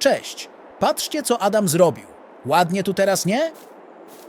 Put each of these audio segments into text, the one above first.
Cześć, patrzcie co Adam zrobił. Ładnie tu teraz, nie?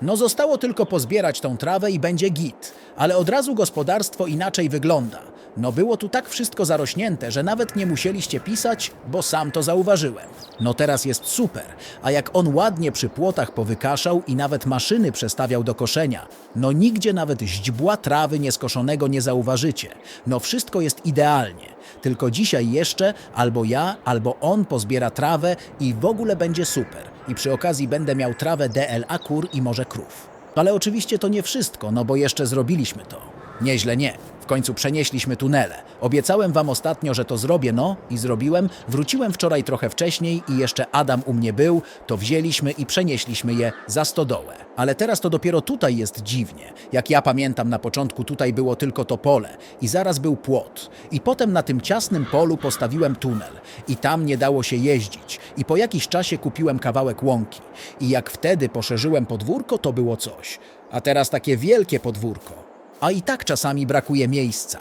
No zostało tylko pozbierać tą trawę i będzie git, ale od razu gospodarstwo inaczej wygląda. No było tu tak wszystko zarośnięte, że nawet nie musieliście pisać, bo sam to zauważyłem. No teraz jest super, a jak on ładnie przy płotach powykaszał i nawet maszyny przestawiał do koszenia, no nigdzie nawet źdźbła trawy nieskoszonego nie zauważycie. No wszystko jest idealnie. Tylko dzisiaj jeszcze albo ja, albo on pozbiera trawę i w ogóle będzie super. I przy okazji będę miał trawę DLA kur i może krów. Ale oczywiście to nie wszystko, no bo jeszcze zrobiliśmy to. Nieźle nie. Końcu przenieśliśmy tunele. Obiecałem wam ostatnio, że to zrobię, no i zrobiłem. Wróciłem wczoraj trochę wcześniej i jeszcze Adam u mnie był, to wzięliśmy i przenieśliśmy je za stodołę. Ale teraz to dopiero tutaj jest dziwnie. Jak ja pamiętam, na początku tutaj było tylko to pole i zaraz był płot. I potem na tym ciasnym polu postawiłem tunel i tam nie dało się jeździć. I po jakiś czasie kupiłem kawałek łąki. I jak wtedy poszerzyłem podwórko, to było coś. A teraz takie wielkie podwórko a i tak czasami brakuje miejsca.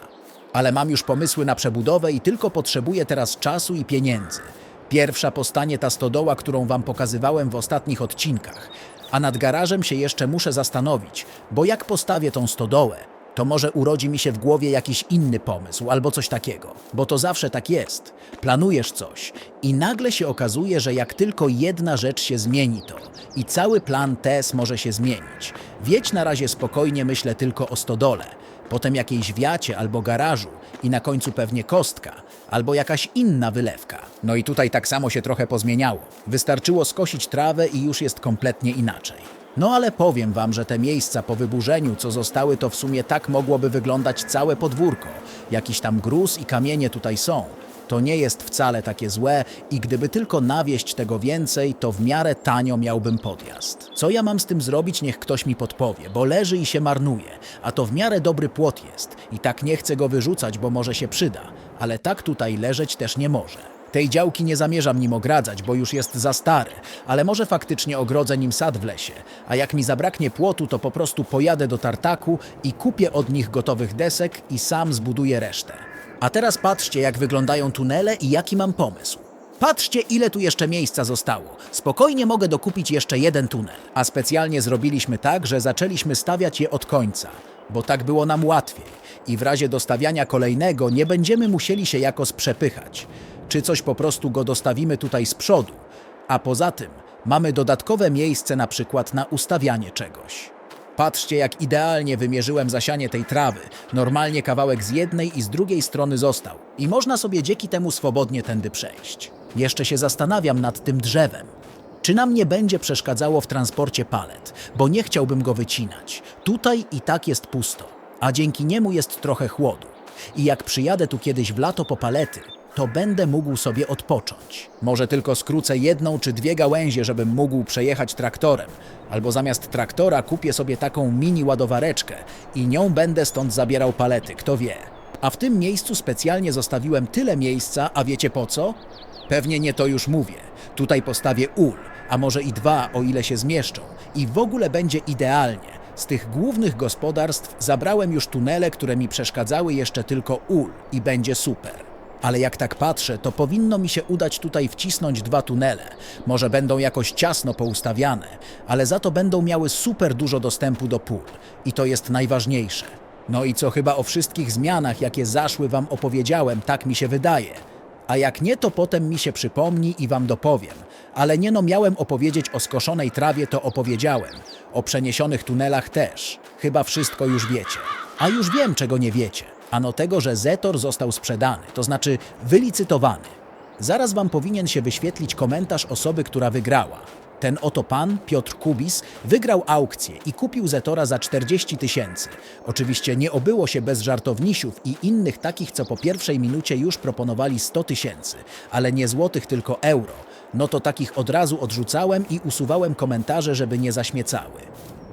Ale mam już pomysły na przebudowę i tylko potrzebuję teraz czasu i pieniędzy. Pierwsza postanie ta stodoła, którą wam pokazywałem w ostatnich odcinkach. A nad garażem się jeszcze muszę zastanowić, bo jak postawię tą stodołę, to może urodzi mi się w głowie jakiś inny pomysł albo coś takiego, bo to zawsze tak jest. Planujesz coś i nagle się okazuje, że jak tylko jedna rzecz się zmieni, to i cały plan TES może się zmienić. Wiedź na razie spokojnie, myślę tylko o stodole, potem jakiejś wiacie albo garażu i na końcu pewnie kostka albo jakaś inna wylewka. No i tutaj tak samo się trochę pozmieniało. Wystarczyło skosić trawę i już jest kompletnie inaczej. No ale powiem wam, że te miejsca po wyburzeniu, co zostały, to w sumie tak mogłoby wyglądać całe podwórko. Jakiś tam gruz i kamienie tutaj są. To nie jest wcale takie złe i gdyby tylko nawieść tego więcej, to w miarę tanio miałbym podjazd. Co ja mam z tym zrobić, niech ktoś mi podpowie, bo leży i się marnuje, a to w miarę dobry płot jest i tak nie chcę go wyrzucać, bo może się przyda, ale tak tutaj leżeć też nie może. Tej działki nie zamierzam nim ogradzać, bo już jest za stary, ale może faktycznie ogrodzę nim sad w lesie. A jak mi zabraknie płotu, to po prostu pojadę do tartaku i kupię od nich gotowych desek i sam zbuduję resztę. A teraz patrzcie, jak wyglądają tunele i jaki mam pomysł. Patrzcie, ile tu jeszcze miejsca zostało. Spokojnie mogę dokupić jeszcze jeden tunel. A specjalnie zrobiliśmy tak, że zaczęliśmy stawiać je od końca, bo tak było nam łatwiej. I w razie dostawiania kolejnego nie będziemy musieli się jakoś przepychać. Czy coś po prostu go dostawimy tutaj z przodu. A poza tym mamy dodatkowe miejsce na przykład na ustawianie czegoś. Patrzcie, jak idealnie wymierzyłem zasianie tej trawy. Normalnie kawałek z jednej i z drugiej strony został. I można sobie dzięki temu swobodnie tędy przejść. Jeszcze się zastanawiam nad tym drzewem. Czy nam nie będzie przeszkadzało w transporcie palet, bo nie chciałbym go wycinać. Tutaj i tak jest pusto, a dzięki niemu jest trochę chłodu. I jak przyjadę tu kiedyś w lato po palety, to będę mógł sobie odpocząć. Może tylko skrócę jedną czy dwie gałęzie, żebym mógł przejechać traktorem, albo zamiast traktora kupię sobie taką mini ładowareczkę i nią będę stąd zabierał palety, kto wie. A w tym miejscu specjalnie zostawiłem tyle miejsca, a wiecie po co? Pewnie nie to już mówię. Tutaj postawię ul, a może i dwa, o ile się zmieszczą. I w ogóle będzie idealnie. Z tych głównych gospodarstw zabrałem już tunele, które mi przeszkadzały jeszcze tylko ul i będzie super. Ale jak tak patrzę, to powinno mi się udać tutaj wcisnąć dwa tunele. Może będą jakoś ciasno poustawiane, ale za to będą miały super dużo dostępu do pól. I to jest najważniejsze. No i co chyba o wszystkich zmianach, jakie zaszły wam opowiedziałem, tak mi się wydaje. A jak nie, to potem mi się przypomni i wam dopowiem. Ale nie no, miałem opowiedzieć o skoszonej trawie, to opowiedziałem. O przeniesionych tunelach też. Chyba wszystko już wiecie. A już wiem, czego nie wiecie. Ano tego, że Zetor został sprzedany, to znaczy wylicytowany. Zaraz wam powinien się wyświetlić komentarz osoby, która wygrała. Ten oto pan, Piotr Kubis, wygrał aukcję i kupił Zetora za 40 tysięcy. Oczywiście nie obyło się bez żartownisiów i innych takich, co po pierwszej minucie już proponowali 100 tysięcy, ale nie złotych, tylko euro. No to takich od razu odrzucałem i usuwałem komentarze, żeby nie zaśmiecały.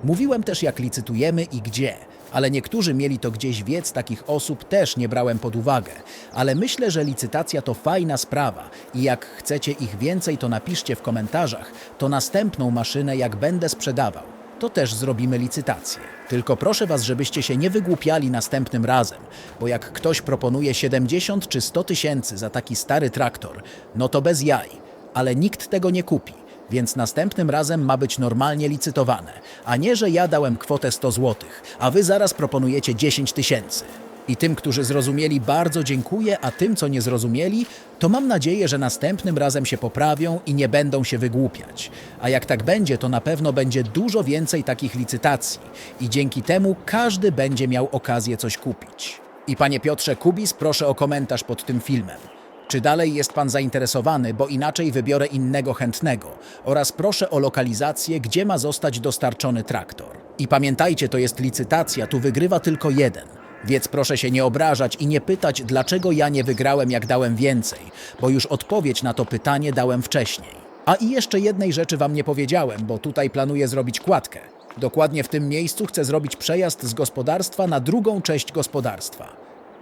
Mówiłem też, jak licytujemy i gdzie, ale niektórzy mieli to gdzieś wiec, takich osób też nie brałem pod uwagę. Ale myślę, że licytacja to fajna sprawa i jak chcecie ich więcej, to napiszcie w komentarzach, to następną maszynę, jak będę sprzedawał, to też zrobimy licytację. Tylko proszę Was, żebyście się nie wygłupiali następnym razem, bo jak ktoś proponuje 70 czy 100 tysięcy za taki stary traktor, no to bez jaj. ale nikt tego nie kupi, więc następnym razem ma być normalnie licytowane, a nie, że ja dałem kwotę 100 zł, a wy zaraz proponujecie 10 tysięcy. I tym, którzy zrozumieli, bardzo dziękuję, a tym, co nie zrozumieli, to mam nadzieję, że następnym razem się poprawią i nie będą się wygłupiać. A jak tak będzie, to na pewno będzie dużo więcej takich licytacji i dzięki temu każdy będzie miał okazję coś kupić. I panie Piotrze Kubis, proszę o komentarz pod tym filmem. Czy dalej jest pan zainteresowany, bo inaczej wybiorę innego chętnego? Oraz proszę o lokalizację, gdzie ma zostać dostarczony traktor. I pamiętajcie, to jest licytacja, tu wygrywa tylko jeden. Więc proszę się nie obrażać i nie pytać, dlaczego ja nie wygrałem, jak dałem więcej, bo już odpowiedź na to pytanie dałem wcześniej. A i jeszcze jednej rzeczy wam nie powiedziałem, bo tutaj planuję zrobić kładkę. Dokładnie w tym miejscu chcę zrobić przejazd z gospodarstwa na drugą część gospodarstwa.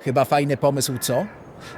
Chyba fajny pomysł, co?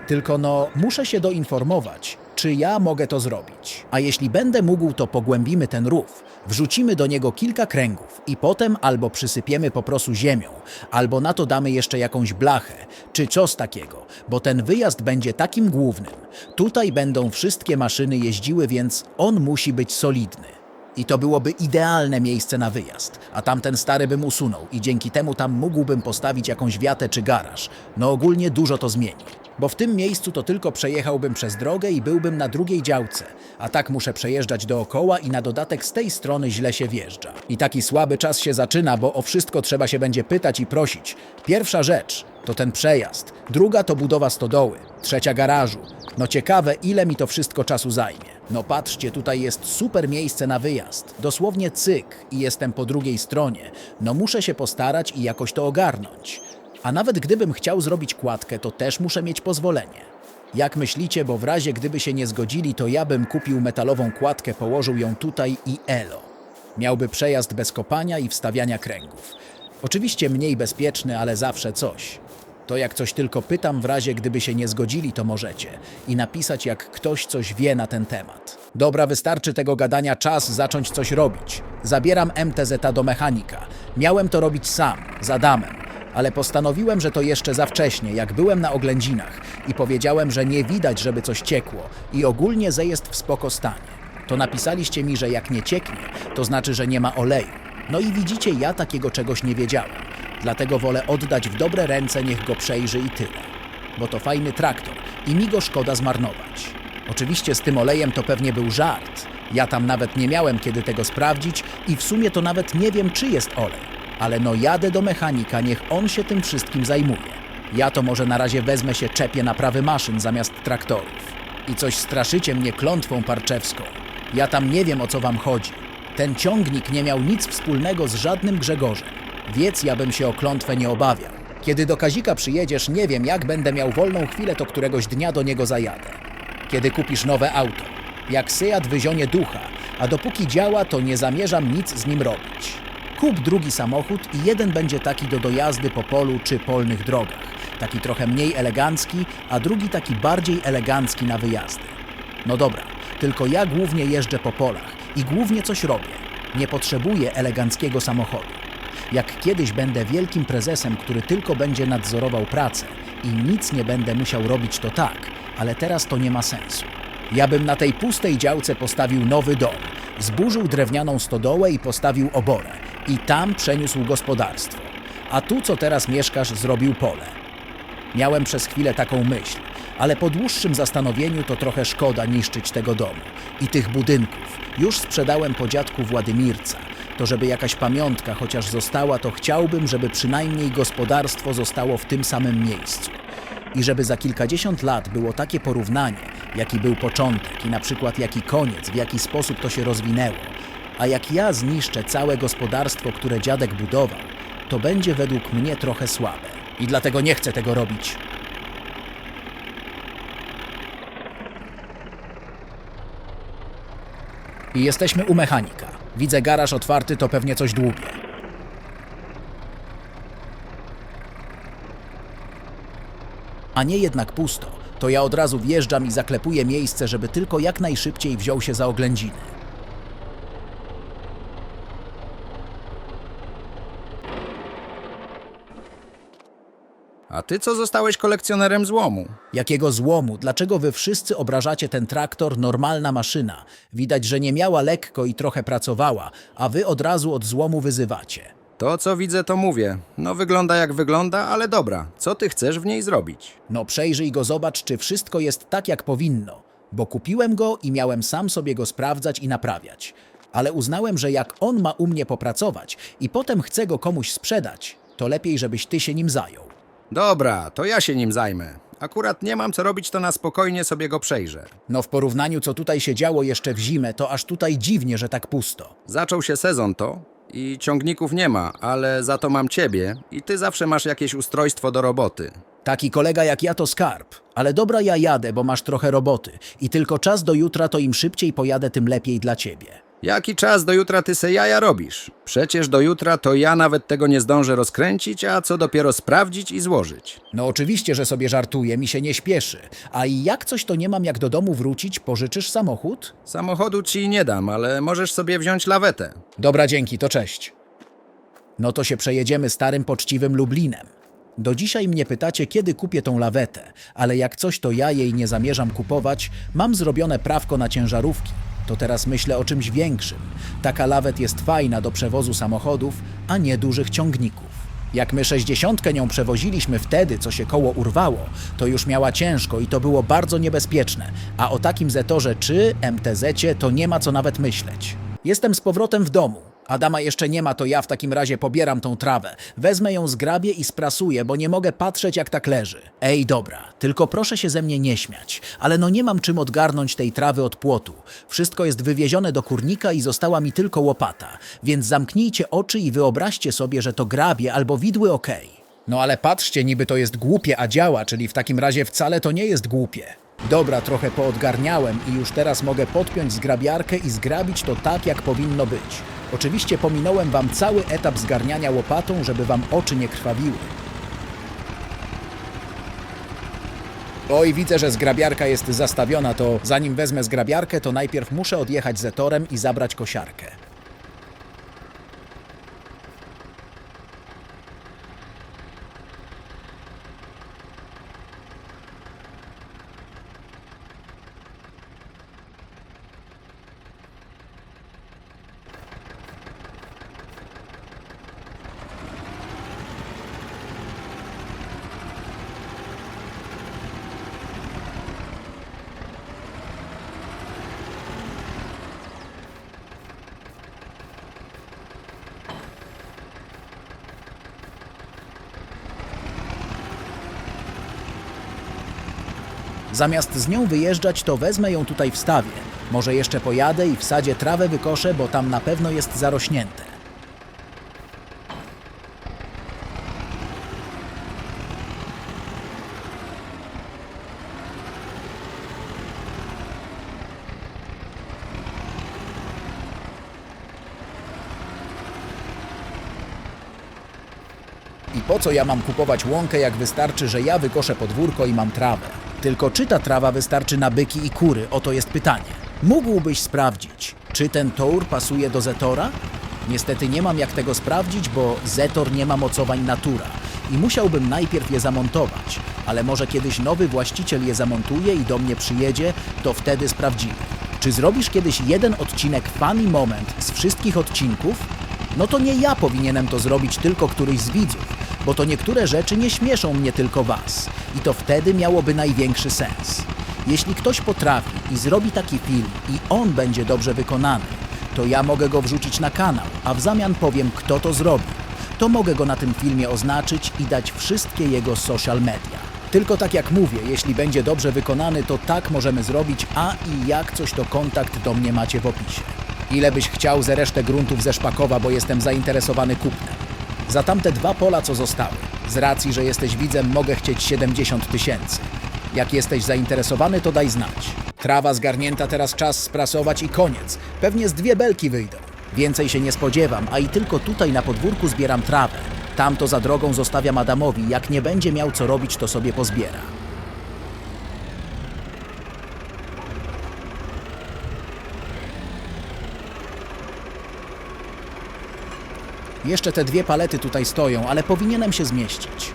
Tylko no, muszę się doinformować, czy ja mogę to zrobić. A jeśli będę mógł, to pogłębimy ten rów, wrzucimy do niego kilka kręgów i potem albo przysypiemy po prostu ziemią, albo na to damy jeszcze jakąś blachę, czy coś takiego, bo ten wyjazd będzie takim głównym. Tutaj będą wszystkie maszyny jeździły, więc on musi być solidny. I to byłoby idealne miejsce na wyjazd, a tamten stary bym usunął i dzięki temu tam mógłbym postawić jakąś wiatę czy garaż. No ogólnie dużo to zmieni. Bo w tym miejscu to tylko przejechałbym przez drogę i byłbym na drugiej działce, a tak muszę przejeżdżać dookoła i na dodatek z tej strony źle się wjeżdża. I taki słaby czas się zaczyna, bo o wszystko trzeba się będzie pytać i prosić. Pierwsza rzecz to ten przejazd, druga to budowa stodoły, trzecia garażu. No ciekawe, ile mi to wszystko czasu zajmie. No patrzcie, tutaj jest super miejsce na wyjazd. Dosłownie cyk i jestem po drugiej stronie. No muszę się postarać i jakoś to ogarnąć. A nawet gdybym chciał zrobić kładkę, to też muszę mieć pozwolenie. Jak myślicie, bo w razie gdyby się nie zgodzili, to ja bym kupił metalową kładkę, położył ją tutaj i elo. Miałby przejazd bez kopania i wstawiania kręgów. Oczywiście mniej bezpieczny, ale zawsze coś. To jak coś tylko pytam, w razie gdyby się nie zgodzili, to możecie. I napisać, jak ktoś coś wie na ten temat. Dobra, wystarczy tego gadania, czas zacząć coś robić. Zabieram MTZ do mechanika. Miałem to robić sam, z Adamem. Ale postanowiłem, że to jeszcze za wcześnie, jak byłem na oględzinach i powiedziałem, że nie widać, żeby coś ciekło i ogólnie ze jest w spoko stanie. To napisaliście mi, że jak nie cieknie, to znaczy, że nie ma oleju. No i widzicie, ja takiego czegoś nie wiedziałem. Dlatego wolę oddać w dobre ręce, niech go przejrzy i tyle. Bo to fajny traktor i mi go szkoda zmarnować. Oczywiście z tym olejem to pewnie był żart. Ja tam nawet nie miałem kiedy tego sprawdzić i w sumie to nawet nie wiem, czy jest olej. Ale no jadę do mechanika, niech on się tym wszystkim zajmuje. Ja to może na razie wezmę się czepię naprawy maszyn zamiast traktorów. I coś straszycie mnie klątwą parczewską. Ja tam nie wiem o co wam chodzi. Ten ciągnik nie miał nic wspólnego z żadnym Grzegorzem. Wiedz, ja bym się o klątwę nie obawiał. Kiedy do Kazika przyjedziesz, nie wiem jak będę miał wolną chwilę, to któregoś dnia do niego zajadę. Kiedy kupisz nowe auto. Jak Seat wyzionie ducha, a dopóki działa, to nie zamierzam nic z nim robić. Kup drugi samochód i jeden będzie taki do dojazdy po polu czy polnych drogach. Taki trochę mniej elegancki, a drugi taki bardziej elegancki na wyjazdy. No dobra, tylko ja głównie jeżdżę po polach i głównie coś robię. Nie potrzebuję eleganckiego samochodu. Jak kiedyś będę wielkim prezesem, który tylko będzie nadzorował pracę i nic nie będę musiał robić, to tak, ale teraz to nie ma sensu. Ja bym na tej pustej działce postawił nowy dom, zburzył drewnianą stodołę i postawił oborę i tam przeniósł gospodarstwo. A tu, co teraz mieszkasz, zrobił pole. Miałem przez chwilę taką myśl, ale po dłuższym zastanowieniu to trochę szkoda niszczyć tego domu i tych budynków. Już sprzedałem po dziadku Władymirca. To żeby jakaś pamiątka chociaż została, to chciałbym, żeby przynajmniej gospodarstwo zostało w tym samym miejscu. I żeby za kilkadziesiąt lat było takie porównanie, jaki był początek i na przykład jaki koniec, w jaki sposób to się rozwinęło. A jak ja zniszczę całe gospodarstwo, które dziadek budował, to będzie według mnie trochę słabe. I dlatego nie chcę tego robić. I jesteśmy u mechanika. Widzę garaż otwarty, to pewnie coś dłubie. A nie jednak pusto. To ja od razu wjeżdżam i zaklepuję miejsce, żeby tylko jak najszybciej wziął się za oględziny. Ty co zostałeś kolekcjonerem złomu? Jakiego złomu? Dlaczego wy wszyscy obrażacie ten traktor? Normalna maszyna. Widać, że nie miała lekko i trochę pracowała, a wy od razu od złomu wyzywacie. To co widzę, to mówię. No wygląda jak wygląda, ale dobra. Co ty chcesz w niej zrobić? No przejrzyj go, zobacz, czy wszystko jest tak, jak powinno. Bo kupiłem go i miałem sam sobie go sprawdzać i naprawiać. Ale uznałem, że jak on ma u mnie popracować i potem chcę go komuś sprzedać, to lepiej, żebyś ty się nim zajął. Dobra, to ja się nim zajmę. Akurat nie mam co robić, to na spokojnie sobie go przejrzę. No w porównaniu, co tutaj się działo jeszcze w zimę, to aż tutaj dziwnie, że tak pusto. Zaczął się sezon to i ciągników nie ma, ale za to mam ciebie i ty zawsze masz jakieś ustrojstwo do roboty. Taki kolega jak ja to skarb. Ale dobra, ja jadę, bo masz trochę roboty. I tylko czas do jutra, to im szybciej pojadę, tym lepiej dla ciebie. Jaki czas do jutra ty se jaja robisz? Przecież do jutra to ja nawet tego nie zdążę rozkręcić, a co dopiero sprawdzić i złożyć. No oczywiście, że sobie żartuję, mi się nie śpieszy. A i jak coś to nie mam jak do domu wrócić, pożyczysz samochód? Samochodu ci nie dam, ale możesz sobie wziąć lawetę. Dobra, dzięki, to cześć. No to się przejedziemy starym, poczciwym Lublinem. Do dzisiaj mnie pytacie, kiedy kupię tą lawetę, ale jak coś to ja jej nie zamierzam kupować, mam zrobione prawko na ciężarówki. To teraz myślę o czymś większym. Taka lawet jest fajna do przewozu samochodów, a nie dużych ciągników. Jak my sześćdziesiątkę nią przewoziliśmy wtedy, co się koło urwało, to już miała ciężko i to było bardzo niebezpieczne, a o takim Zetorze czy MTZ-cie to nie ma co nawet myśleć. Jestem z powrotem w domu. Adama jeszcze nie ma, to ja w takim razie pobieram tą trawę. Wezmę ją z grabie i sprasuję, bo nie mogę patrzeć jak tak leży. Ej, dobra, tylko proszę się ze mnie nie śmiać. Ale no nie mam czym odgarnąć tej trawy od płotu. Wszystko jest wywiezione do kurnika i została mi tylko łopata. Więc zamknijcie oczy i wyobraźcie sobie, że to grabie albo widły okej. No ale patrzcie, niby to jest głupie, a działa, czyli w takim razie wcale to nie jest głupie. Dobra, trochę poodgarniałem i już teraz mogę podpiąć zgrabiarkę i zgrabić to tak, jak powinno być. Oczywiście pominąłem wam cały etap zgarniania łopatą, żeby wam oczy nie krwawiły. Oj, widzę, że zgrabiarka jest zastawiona, to zanim wezmę zgrabiarkę, to najpierw muszę odjechać zetorem i zabrać kosiarkę. Zamiast z nią wyjeżdżać, to wezmę ją tutaj wstawię. Może jeszcze pojadę i w sadzie trawę wykoszę, bo tam na pewno jest zarośnięte. I po co ja mam kupować łąkę, jak wystarczy, że ja wykoszę podwórko i mam trawę? Tylko czy ta trawa wystarczy na byki i kury? Oto jest pytanie. Mógłbyś sprawdzić, czy ten tour pasuje do Zetora? Niestety nie mam jak tego sprawdzić, bo Zetor nie ma mocowań Natura i musiałbym najpierw je zamontować, ale może kiedyś nowy właściciel je zamontuje i do mnie przyjedzie, to wtedy sprawdzimy. Czy zrobisz kiedyś jeden odcinek Funny Moment z wszystkich odcinków? No to nie ja powinienem to zrobić, tylko któryś z widzów, bo to niektóre rzeczy nie śmieszą mnie tylko was. I to wtedy miałoby największy sens. Jeśli ktoś potrafi i zrobi taki film i on będzie dobrze wykonany, to ja mogę go wrzucić na kanał, a w zamian powiem, kto to zrobił. To mogę go na tym filmie oznaczyć i dać wszystkie jego social media. Tylko tak jak mówię, jeśli będzie dobrze wykonany, to tak możemy zrobić, a i jak coś to kontakt do mnie macie w opisie. Ile byś chciał za resztę gruntów ze Szpakowa, bo jestem zainteresowany kupnem. Za tamte dwa pola, co zostały. Z racji, że jesteś widzem, mogę chcieć 70 tysięcy. Jak jesteś zainteresowany, to daj znać. Trawa zgarnięta, teraz czas sprasować i koniec. Pewnie z dwie belki wyjdą. Więcej się nie spodziewam, a i tylko tutaj na podwórku zbieram trawę. Tam to za drogą zostawiam Adamowi. Jak nie będzie miał co robić, to sobie pozbiera. Jeszcze te dwie palety tutaj stoją, ale powinienem się zmieścić.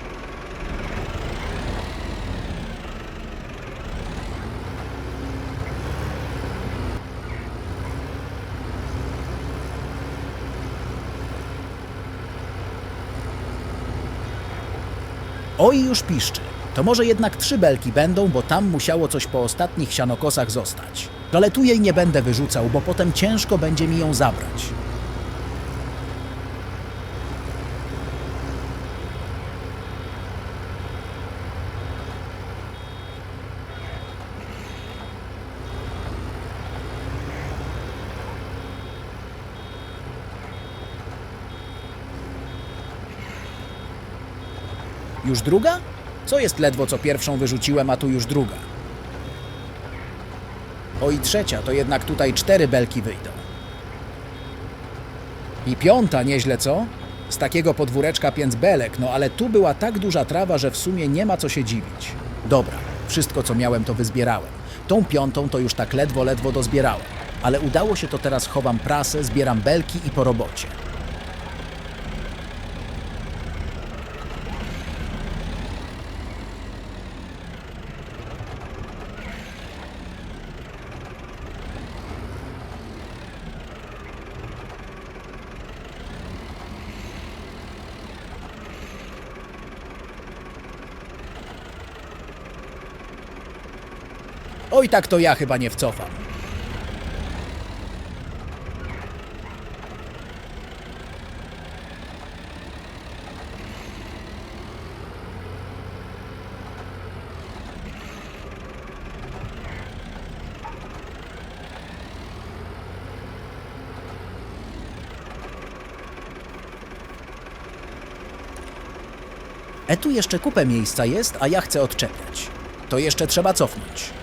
Oj, już piszczy. To może jednak trzy belki będą, bo tam musiało coś po ostatnich sianokosach zostać. Ale tu jej nie będę wyrzucał, bo potem ciężko będzie mi ją zabrać. Już druga? Co jest ledwo co pierwszą wyrzuciłem, a tu już druga? O i trzecia, to jednak tutaj cztery belki wyjdą. I piąta, nieźle co? Z takiego podwóreczka pięć belek, no ale tu była tak duża trawa, że w sumie nie ma co się dziwić. Dobra, wszystko co miałem to wyzbierałem. Tą piątą to już tak ledwo, ledwo dozbierałem. Ale udało się to teraz chowam prasę, zbieram belki i po robocie. Oj, tak to ja chyba nie wcofam. E tu jeszcze kupę miejsca jest, a ja chcę odczepiać. To jeszcze trzeba cofnąć.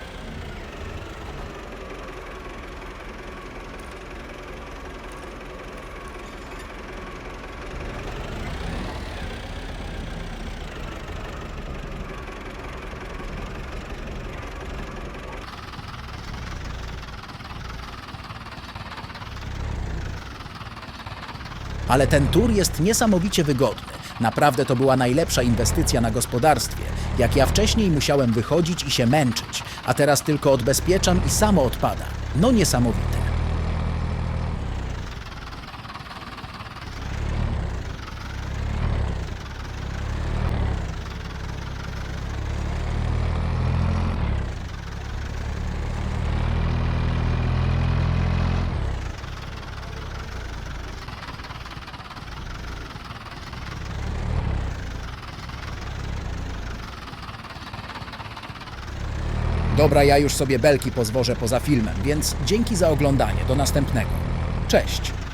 Ale ten tur jest niesamowicie wygodny. Naprawdę to była najlepsza inwestycja na gospodarstwie. Jak ja wcześniej musiałem wychodzić i się męczyć, a teraz tylko odbezpieczam i samo odpada. No niesamowite. Dobra, ja już sobie belki pozwożę poza filmem, więc dzięki za oglądanie. Do następnego. Cześć!